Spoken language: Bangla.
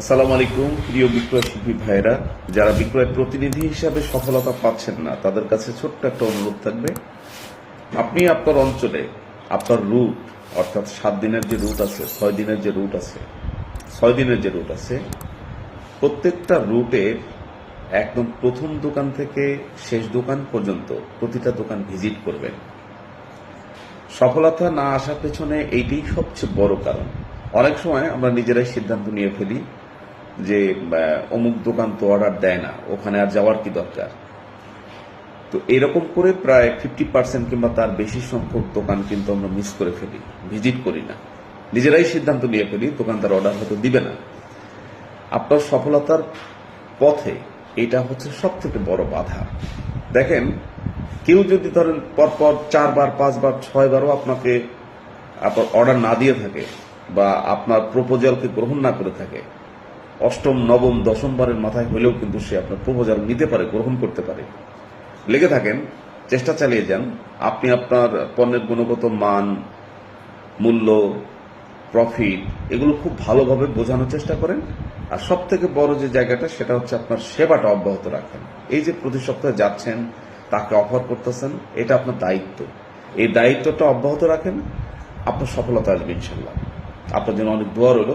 আসসালামু আলাইকুম, প্রিয় বিক্রয় শিল্পী ভাইরা যারা বিক্রয় প্রতিনিধি হিসাবে সফলতা পাচ্ছেন না, তাদের কাছে ছোট্ট একটা অনুরোধ থাকবে। আপনি আপনার অঞ্চলে আপনার রুট, অর্থাৎ সাত দিনের যে রুট আছে, ছয় দিনের যে রুট আছে, ছয় দিনের যে রুট আছে, প্রত্যেকটা রুটে একদম প্রথম দোকান থেকে শেষ দোকান পর্যন্ত প্রতিটা দোকান ভিজিট করবেন। সফলতা না আসার পেছনে এইটাই সবচেয়ে বড় কারণ। অনেক সময় আমরা নিজেরাই সিদ্ধান্ত নিয়ে ফেলি যে অমুক দোকান তো অর্ডার দেয় না, ওখানে আর যাওয়ার কি দরকার? তো এরকম করে প্রায় ফিফটি পার্সেন্ট কিংবা তার বেশি সংখ্যক দোকান কিন্তু আমরা মিস করে ফেলি ভিজিট করি না। নিজেরাই সিদ্ধান্ত নিয়ে ফেলি, দোকানদার অর্ডার হয়তো দিবে না। আপনার সফলতার পথে এটা হচ্ছে সব থেকে বড় বাধা। দেখেন, কেউ যদি ধরেন পরপর চারবার, পাঁচবার, ছয়বারও আপনাকে, আপনার অর্ডার না দিয়ে থাকে বা আপনার প্রপোজালকে গ্রহণ না করে থাকে অষ্টম, নবম দশমবারের মাথায় হলেও কিন্তু সে আপনার প্রপোজাল নিতে পারে, গ্রহণ করতে পারে। লেগে থাকেন, চেষ্টা চালিয়ে যান। আপনি আপনার পণ্যের গুণগত মান, মূল্য প্রফিট এগুলো খুব ভালোভাবে বোঝানোর চেষ্টা করেন। আর সব থেকে বড় যে জায়গাটা, সেটা হচ্ছে আপনার সেবাটা অব্যাহত রাখেন। এই যে প্রতি সপ্তাহে যাচ্ছেন, তাকে অফার করতেছেন, এটা আপনার দায়িত্ব। এই দায়িত্বটা অব্যাহত রাখেন, আপনার সফলতা আসবে ইনশাল্লাহ। আপনার জন্য অনেক দোয়া রইল।